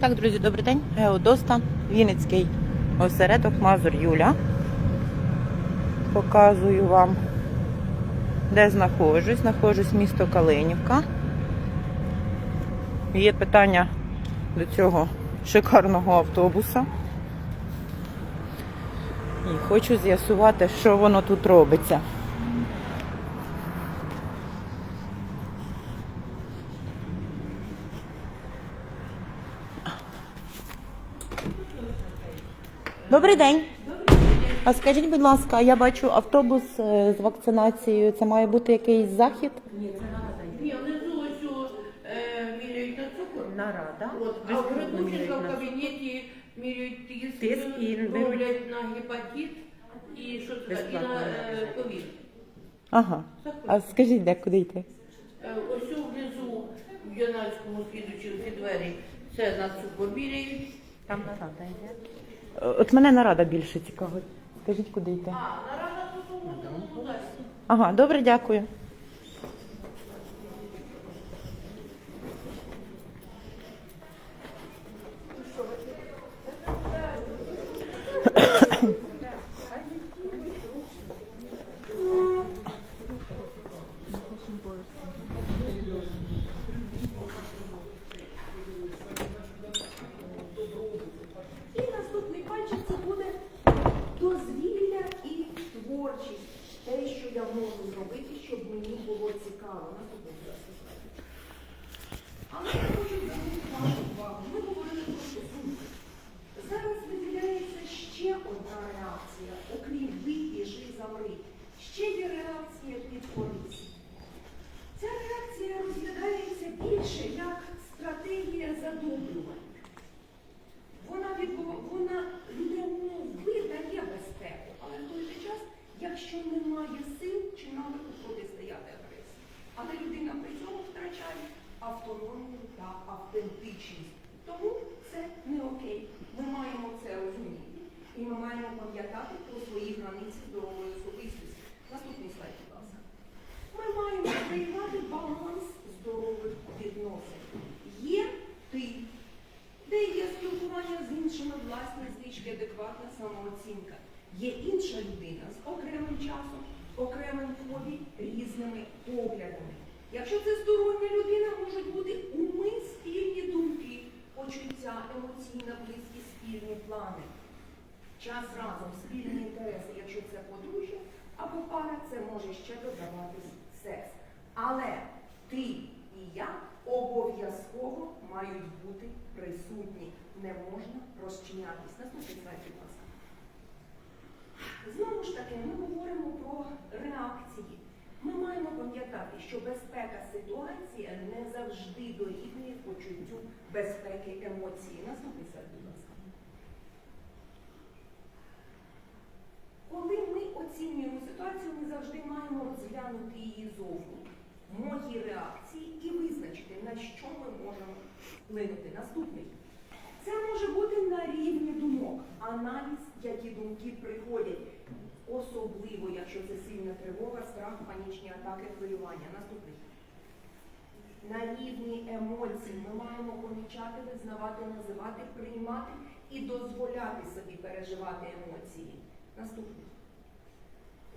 Так, друзі, добрий день. Геодоста, Вінницький осередок Мазур Юля. Показую вам, де знаходжусь. Знаходжусь місто Калинівка. Є питання до цього шикарного автобуса. Хочу з'ясувати, що воно тут робиться. Добрий день. А скажіть, будь ласка, я бачу автобус е, з вакцинацією. Це має бути якийсь захід? Ні, внизу ось е, міряють на цукор. Нарада. От, а в кабінеті міряють тиск, Тиск і беруть- роблять на гепатит і що це, і Безплатно на е, ковід. Ага. А скажіть, де куди йти? Е, Ось о внизу в Янальському слідуючи ці двері, це на цукор міряють. Там нарада йде. От мене нарада більше цікавить. Скажіть, куди йти? А, нарада тут у тому. Ага, добре, дякую. І наступний пальчик це буде дозвілля і творчість. Те, що я можу зробити, щоб мені було цікаво. Наступний слайд. Але я хочу звернути вашу увагу. Ми говорили про стосунки. Зараз виділяється ще одна реакція, окрім вип'ї, жи, замри. Ще є реакція підкорість. Ця реакція розглядається більше як стратегія задобрювання. Вона відбув- вона людину видає безпеку, але в той же час, якщо немає сил чи навику протистояти агресії. Але людина при цьому втрачає автономію та автентичність. Тому це не окей. Ми маємо це розуміти. І ми маємо пам'ятати про свої границі здорової особистості. Наступний слайд, будь ласка. Ми маємо зберігати баланс здорових відносин. Є ти, де є спілкування з іншими, власні звички, адекватна самооцінка. Є інша людина з окремим часом, окремим різними поглядами. Якщо це стороння людина, можуть бути уми, спільні думки, почуття, емоційна близькість, спільні плани. Час разом, спільні інтереси, якщо це подружжя або пара, це може ще додаватись секс. Але ти і я обов'язково мають бути присутні. Не можна розчинятись. Наступний слайд, будь ласка. Знову ж таки, ми говоримо про реакції. Ми маємо пам'ятати, що безпека ситуація не завжди дорівнює почуттю безпеки емоції. Наступний слайд, будь ласка. Коли ми оцінюємо ситуацію, ми завжди маємо розглянути її зовні, мої реакції і визначити, на що ми можемо вплинути. Наступний. Це може бути на рівні думок, аналіз, які думки приходять, особливо, якщо це сильна тривога, страх, панічні атаки, хвилювання. Наступний. На рівні емоцій ми маємо помічати, визнавати, називати, приймати і дозволяти собі переживати емоції. Наступний.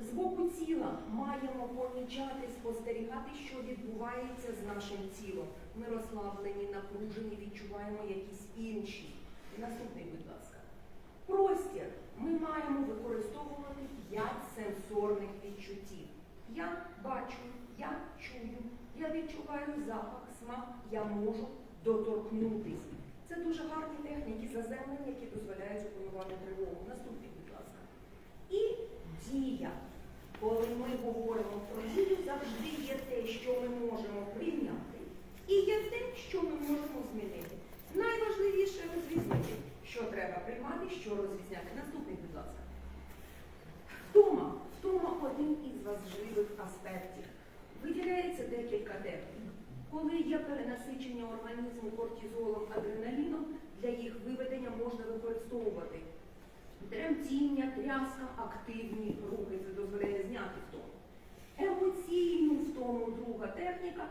З боку тіла маємо помічати, спостерігати, що відбувається з нашим тілом. Ми розслаблені, напружені, відчуваємо якісь інші. Наступний, будь ласка. Простір. Ми маємо використовувати п'ять сенсорних відчуттів. Я бачу, я чую, я відчуваю запах, смак, я можу доторкнутись. Це дуже гарні техніки заземлення, які дозволяють опанувати тривогу. Наступний, будь ласка. І дія. Коли ми говоримо про дію, завжди є те, що ми можемо прийняти, і є те, що ми можемо змінити. Найважливіше розрізнити, що треба приймати, що розрізняти. Наступний, будь ласка. Втома. Втома один із важливих аспектів. Виділяється декілька технік. Коли є перенасичення організму кортизолом, адреналіном, для їх виведення можна використовувати тремтіння, тряска, активні рухи. Це дозволяє зняти втому. Емоційну втому друга техніка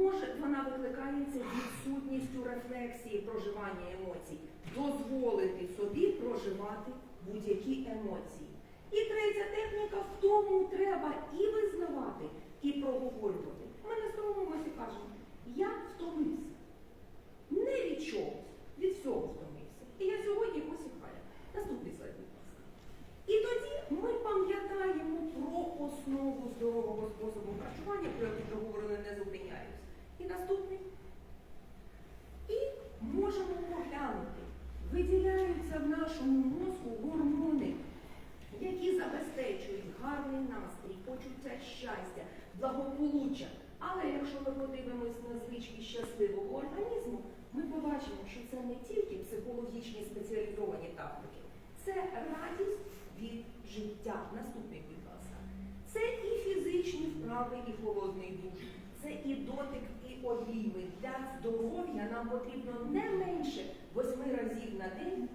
може вона викликається відсутністю рефлексії проживання емоцій, дозволити собі проживати будь-які емоції. І третя техніка в тому треба і визнавати, і проговорювати. Ми на мові кажемо, я втомився. Не від чогось, від всього втомився. І я сьогодні посіхаю. Наступний слайд, будь ласка. І тоді ми пам'ятаємо про основу здорового способу харчування, про вже говорили, не зупиняюсь. І наступний. І можемо поглянути, виділяються в нашому мозку гормони, які забезпечують гарний настрій, почуття щастя, благополуччя. Але якщо ми подивимось на звички щасливого організму, ми побачимо, що це не тільки психологічні спеціалізовані тактики, це радість від життя. Наступний, будь ласка. Це і фізичні вправи, і холодний душ, це і дотик, і. Для здоров'я нам потрібно не менше восьми разів на день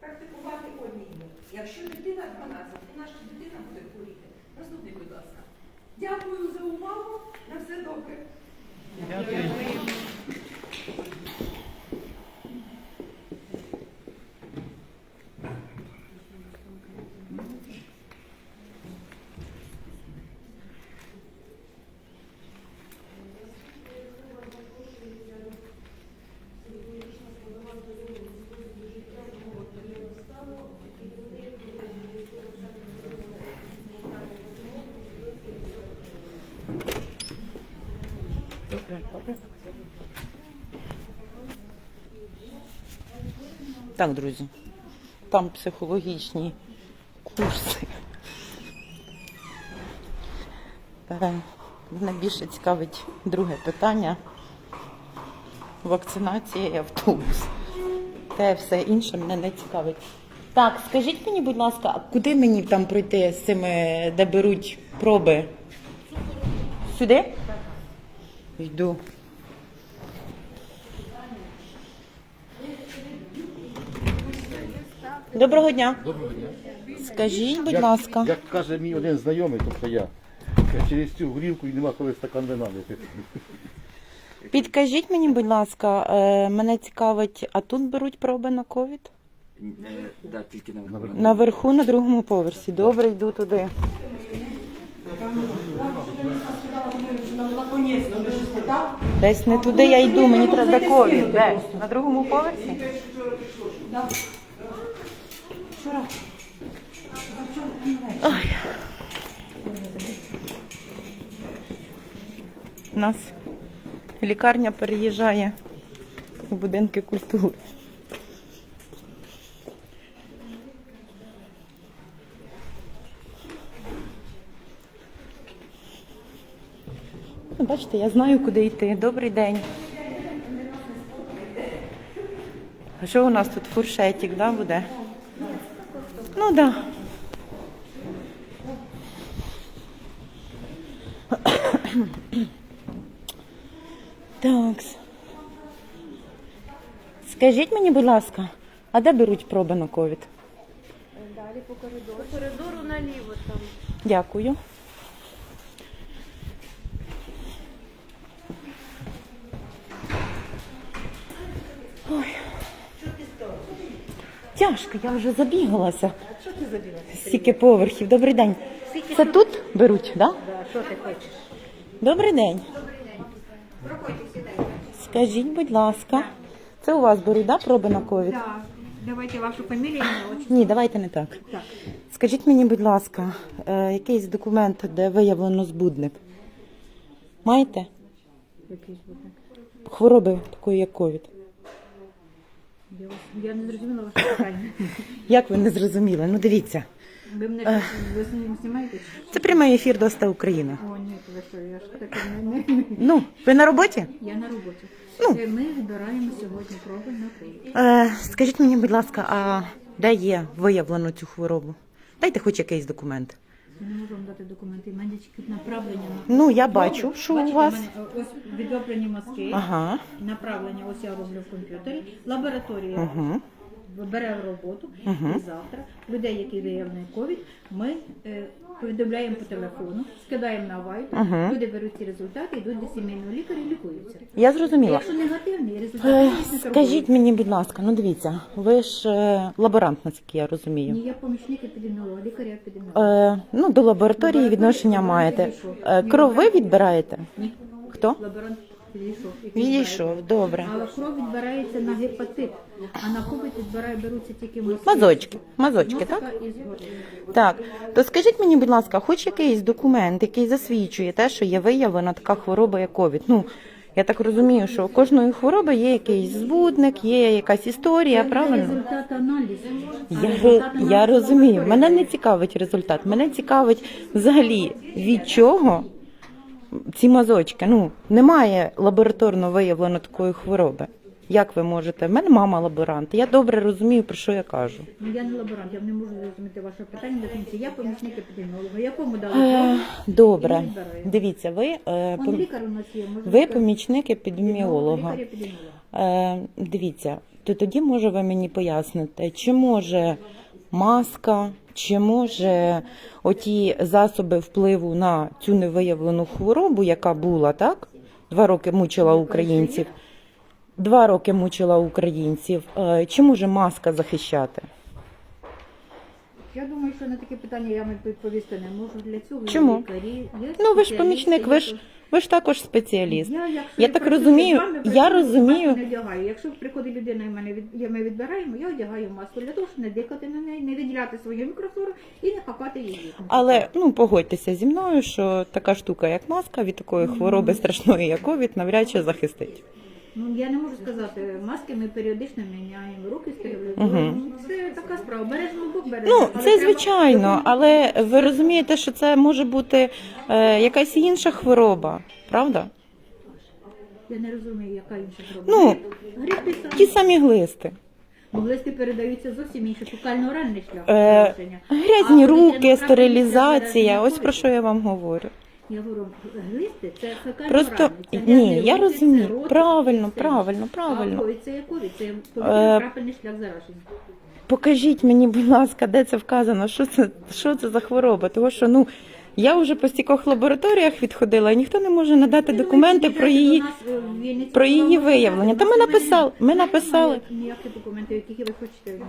практикувати обійми. Якщо дитина 12, то наша дитина буде хворіти. Наступний, будь ласка. Дякую за увагу. На все добре. Так, друзі, там психологічні курси. Мене більше цікавить друге питання. Вакцинація і автобус. Те все інше мене не цікавить. Так, скажіть мені, будь ласка, а куди мені там пройти з цими, де беруть проби? Сюди? Йду. Доброго дня. Доброго дня. Скажіть, будь Як- ласка. Як каже мій один знайомий, тобто я, через цю горілку і нема коли стакан вина випити. Підкажіть мені, будь ласка, е, мене цікавить, а тут беруть проби на ковід? Е, Да, тільки на Наверху, на другому поверсі. Добре, йду туди. Десь не туди я йду, мені треба ковід. Де? На другому поверсі? Ой. У нас лікарня переїжджає у будинки культури. Бачите, я знаю, куди йти. Добрий день. А що у нас тут фуршетик, да, буде? Ну так. Да. Так. Скажіть мені, будь ласка, а де беруть проби на ковід? Далі по коридору. По коридору наліво там. Дякую. Ой. Тяжко, я вже забігалася. Що ти забілася? Стільки поверхів. Добрий день. Це тут беруть, так? Да? Що ти хочеш? Добрий день. Проходьте, сідайте. Скажіть, будь ласка, це у вас беруть, да, проби на ковід? Так. Давайте вашу фамілію. Ні, давайте не так. Так. Скажіть мені, будь ласка, е, якийсь документ, де виявлено збудник? Маєте? Якийсь буде. Хвороби такої, як ковід. Я, не зрозуміла ваше питання. Як ви не зрозуміли? Ну дивіться, Ви мене ви знімаєте? це прямий ефір Доста Україна. О, ні, ви що, я ж таке не, не. Ну, ви на роботі? Я на роботі. Ну. Е, Ми збираємо сьогодні проби на Київ. Е, скажіть мені, будь ласка, а де є виявлено цю хворобу? Дайте хоч якийсь документ. Ми не можемо дати документи. У мене тільки направлення на Ну, я бачу, що у Бачите, вас. в мене, е, ось відроблені мазки. Ага. Направлення ось я роблю в комп'ютері. Лабораторія. Угу. Бере в роботу і завтра людей, які виявлені ковід, ми е, повідомляємо по телефону, скидаємо на вайб, Мгм. люди беруть ці результати, йдуть до сімейного лікаря і лікуються. Я зрозуміла. Якщо негативний результат, Е, Скажіть мені, будь ласка, ну дивіться, ви ж е, лаборант, наскільки я розумію. Ні, я помічник епідеміолога, лікаря епідеміолога. Е, ну, до лабораторії відношення маєте. Е, кров ви відбираєте? Ні. Хто? Лаборант відійшов. Відійшов, добре. Але кров відбирається на гепатит, а на ковід відбирає, беруться тільки мазки. Мазочки, мазочки, так? Так, то скажіть мені, будь ласка, хоч якийсь документ, який засвідчує те, що є виявлена така хвороба, як ковід. Ну, я так розумію, що у кожної хвороби є якийсь збудник, є якась історія, Це правильно? результат аналізу. Я, я розумію. Мене не цікавить результат. Мене цікавить взагалі від чого ці мазочки. Ну, немає лабораторно виявлено такої хвороби. Як ви можете? В мене мама лаборант. Я добре розумію, про що я кажу. Ну, я не лаборант, я не можу зрозуміти ваше питання до кінця. Я помічник епідеміолога, якому дали Е, кров. Добре, дивіться, ви, е, Он пом- лікар у нас є, може ви сказати. помічник епідеміолога. Лікар-епідеміолог. Е, дивіться, то тоді може ви мені поясните, чи може маска, чи може оті засоби впливу на цю невиявлену хворобу, яка була, так? Два роки мучила українців. Два роки мучила українців. Е, Чи може маска захищати? Я думаю, що на таке питання я вам відповісти не можу. Для цього Чому? лікарі, є Ну, ви ж помічник, ви ж ви ж також спеціаліст. Я, якщо Я так працюю розумію, з вами, я працюю, розумію. маску не вдягаю. Якщо приходить людина і мене від я ми відбираємо, я одягаю маску для того, щоб не дихати на неї, не виділяти свою мікрофлору і не хапати її. Але ну погодьтеся зі мною, що така штука, як маска, від такої хвороби страшної, як ковід, навряд чи захистить. Ну я не можу сказати, маски ми періодично міняємо, руки стерилізуємо. Мгм. Ну, Це така справа. Бережно Бог бережно. Ну Але це треба- звичайно, але ви розумієте, що це може бути е, якась інша хвороба, правда? Я не розумію, яка інша хвороба. Ну, той самий. Ті самі глисти. Ну, Глисти передаються зовсім інше, фекально-оральний шлях. Е. Грязні А руки, повітряно-травматичне стерилізація. Ось про що я вам говорю. Я говорю, глисти це фекально Просто ні, я розумію. Правильно, правильно, правильно. А це є ковід, це Е, повітряно-крапельний шлях зараження. Покажіть мені, будь ласка, де це вказано, що це, що це за хвороба? Тому що ну я вже по стількох лабораторіях відходила, і ніхто не може надати документи про її. про її виявлення. Та ми написали- ми написали. Ніякі документи, які ви хочете.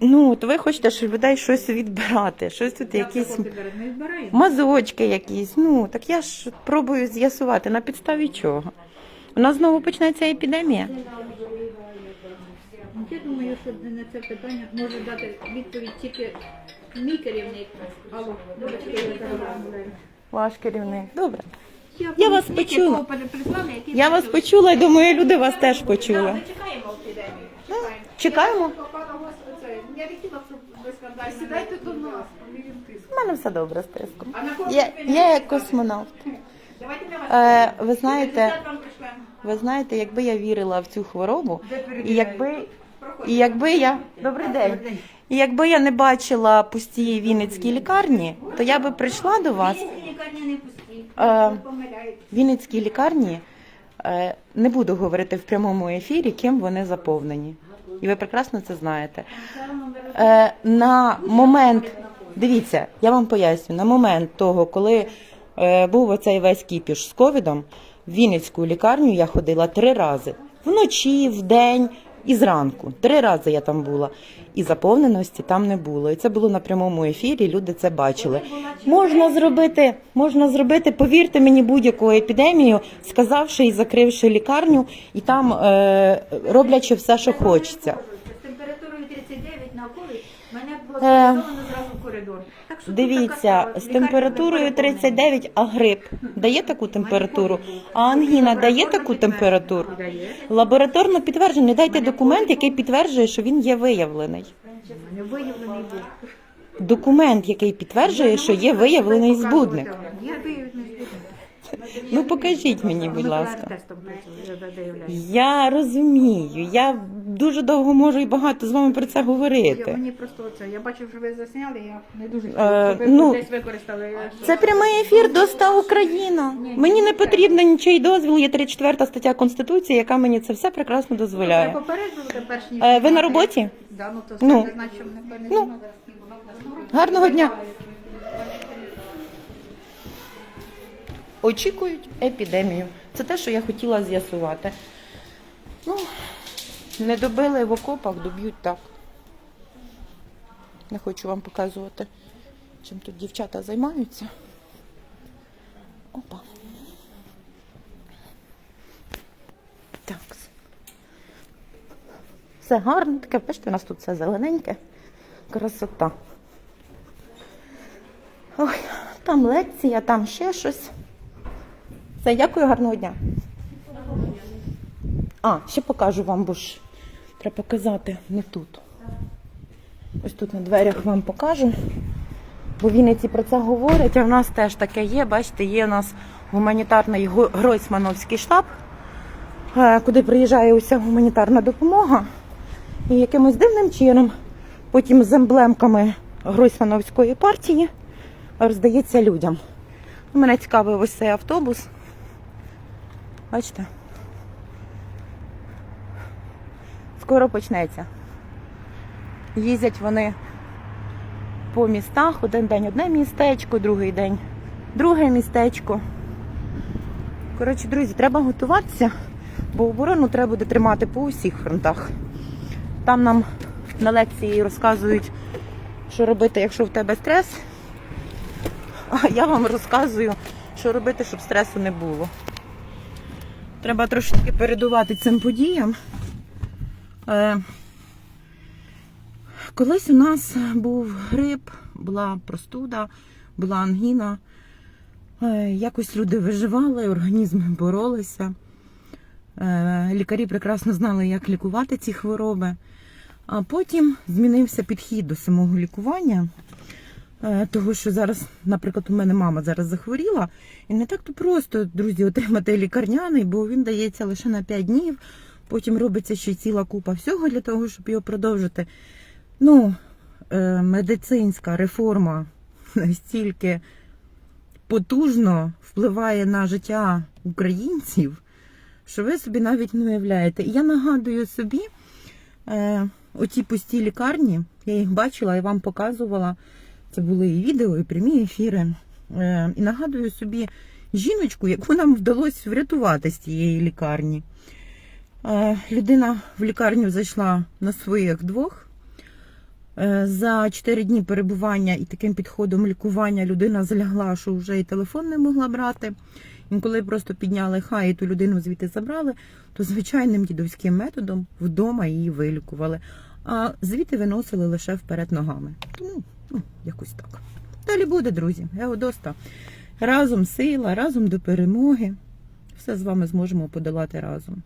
Ну, от ви хочете, щоб людей щось відбирати, щось тут якісь Ми відбираємо. мазочки якісь. Ну так я ж пробую з'ясувати на підставі чого. У нас знову почнеться епідемія. Я думаю, що на це питання може дати відповідь тільки мій керівник. Алло, вибачте, я зараз. Ваш керівник. Добре. Я вас почула. якого пере- прислали, який Я вас працює. почула і думаю, люди вас теж почули. Ми чекаємо епідемію. Чекаємо. Пана Господи, я не хотіла, щоб ви скандалі. Сідайте до нас, поміряємо тиск. У мене все добре з тиском. А на кого Я, ви я як космонавт. Давайте ми вас Е, ви знаєте, Результат вам пришлемо. ви знаєте, якби я вірила в цю хворобу, і якби, і якби я добрий день. І якби я не бачила пусті Вінницькі лікарні, то я би прийшла до вас. Вінницькі лікарні не пусті. Е, Ви помиляєтесь. Вінницькі лікарні не буду говорити в прямому ефірі, ким вони заповнені. І ви прекрасно це знаєте. Е, на момент, дивіться, я вам поясню, на момент того, коли е, був оцей весь кіпіш з ковідом, в Вінницьку лікарню я ходила три рази. Вночі, вдень і зранку. Три рази я там була. І заповненості там не було. І це було на прямому ефірі, люди це бачили. Можна зробити, можна зробити, повірте мені, будь-яку епідемію, сказавши і закривши лікарню, і там е, роблячи все, що хочеться. З температурою 39 на ковід мене було коридор. Так що тут така Дивіться, з Лікарня температурою переповнена. 39, а грип дає таку температуру, а ангіна дає таку температуру. Дає. Лабораторно підтверджений. Дайте документ, який підтверджує, що він є виявлений. Не виявлений був. Документ, який підтверджує, що є виявлений збудник. Я виявлений збудник. Ну покажіть мені, будь ласка. я розумію, я дуже довго можу і багато з вами про це Я, говорити. мені просто це. Я бачив, що ви засняли, я не дуже Е, щоб ви ну, десь використали. Я- Це прямий ефір Доста Україна. Мені не потрібно нічий дозвіл. Є 34 стаття Конституції, яка мені це все прекрасно Ви дозволяє. попереджували перш ніж. Е, Ви на роботі? Да, ну то Ну. це значить, що не не Ну. Гарного дня. Очікують епідемію. Це те, що я хотіла з'ясувати. Ну, не добили в окопах, доб'ють так. Не хочу вам показувати, чим тут дівчата займаються. Опа. Так. Все гарно, таке, бачите, у нас тут все зелененьке. Красота. Ой, там лекція, там ще щось. Все, дякую, гарного дня. А, ще покажу вам, бо ж треба показати не тут. Ось тут на дверях вам покажу. Бо в Вінниці про це говорять, а в нас теж таке є. Бачите, є у нас гуманітарний Гройсмановський штаб, е, куди приїжджає уся гуманітарна допомога. І якимось дивним чином, потім з емблемками Гройсмановської партії роздається людям. Мене цікавив ось цей автобус. Бачите? Скоро почнеться. Їздять вони по містах. Один день одне містечко, другий день друге містечко. Коротше, друзі, треба готуватися, бо оборону треба буде тримати по усіх фронтах. Там нам на лекції розказують, що робити, якщо в тебе стрес. А я вам розказую, що робити, щоб стресу не було. Треба трошки передувати цим подіям. Е, колись у нас був грип, була простуда, була ангіна. Е, якось люди виживали, організми боролися. Е, лікарі прекрасно знали, як лікувати ці хвороби. А потім змінився підхід до самого лікування. Е, Того, що зараз, наприклад, у мене мама зараз захворіла, і не так то просто, друзі, отримати лікарняний, бо він дається лише на 5 днів. Потім робиться ще ціла купа всього для того, щоб його продовжити. Ну, е, медицинська реформа настільки потужно впливає на життя українців, що ви собі навіть не уявляєте. І я нагадую собі, е, оці пусті лікарні, я їх бачила і вам показувала. Це були і відео, і прямі ефіри. Е, і нагадую собі жіночку, яку нам вдалося врятувати з тієї лікарні. Е, людина в лікарню зайшла на своїх двох. Е, За 4 дні перебування і таким підходом лікування людина залягла, що вже і телефон не могла брати. І коли просто підняли хай і ту людину звідти забрали, то звичайним дідовським методом вдома її вилікували. А звідти виносили лише вперед ногами. Тому, ну, якось так. Далі буде, друзі. Геодоста. Разом сила, разом до перемоги. Все з вами зможемо подолати разом.